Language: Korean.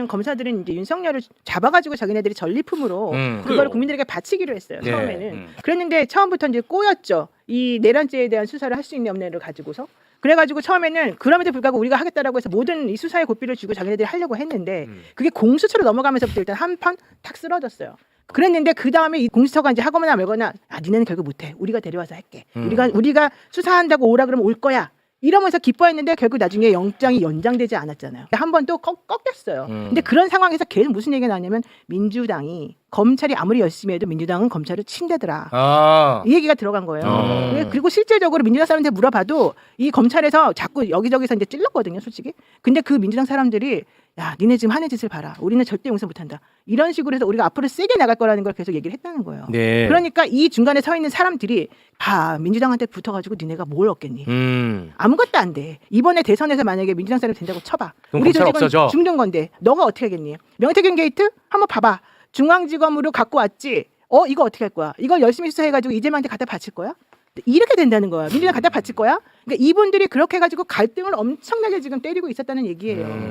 보면은 검사들은 이제 윤석열을 잡아가지고 자기네들이 전리품으로 음. 그걸 그래요. 국민들에게 바치기로 했어요. 네. 처음에는. 음. 그랬는데 처음부터 이제 꼬였죠. 이 내란죄에 대한 수사를 할 수 있는 없는를 가지고서. 그래가지고 처음에는 그럼에도 불구하고 우리가 하겠다라고 해서 모든 이 수사의 고삐를 주고 자기네들이 하려고 했는데 음. 그게 공수처로 넘어가면서부터 일단 한 판 탁 쓰러졌어요. 그랬는데 그 다음에 이 공수처가 이제 하거나 말거나 아 니네는 결국 못해 우리가 데려와서 할게 음. 우리가 우리가 수사한다고 오라 그러면 올 거야 이러면서 기뻐했는데 결국 나중에 영장이 연장되지 않았잖아요 한 번 또 꺾였어요 음. 근데 그런 상황에서 계속 무슨 얘기가 나냐면 민주당이 검찰이 아무리 열심히 해도 민주당은 검찰을 친대더라 아. 이 얘기가 들어간 거예요. 어. 예, 그리고 실제적으로 민주당 사람한테 물어봐도 이 검찰에서 자꾸 여기저기서 이제 찔렀거든요, 솔직히. 근데 그 민주당 사람들이 야, 니네 지금 하는 짓을 봐라. 우리는 절대 용서 못한다. 이런 식으로 해서 우리가 앞으로 세게 나갈 거라는 걸 계속 얘기를 했다는 거예요. 네. 그러니까 이 중간에 서 있는 사람들이 봐, 민주당한테 붙어가지고 니네가 뭘 얻겠니? 음. 아무것도 안 돼. 이번에 대선에서 만약에 민주당 사람이 된다고 쳐봐. 그럼 우리 검찰 없어져. 죽는 건데 너가 어떻게 하겠니? 명태균 게이트 한번 봐봐. 중앙지검으로 갖고 왔지. 어 이거 어떻게 할 거야? 이걸 열심히 수사해가지고 이재명한테 갖다 바칠 거야? 이렇게 된다는 거야. 민주당 갖다 바칠 거야? 그러니까 이분들이 그렇게 해가지고 갈등을 엄청나게 지금 때리고 있었다는 얘기예요. 음.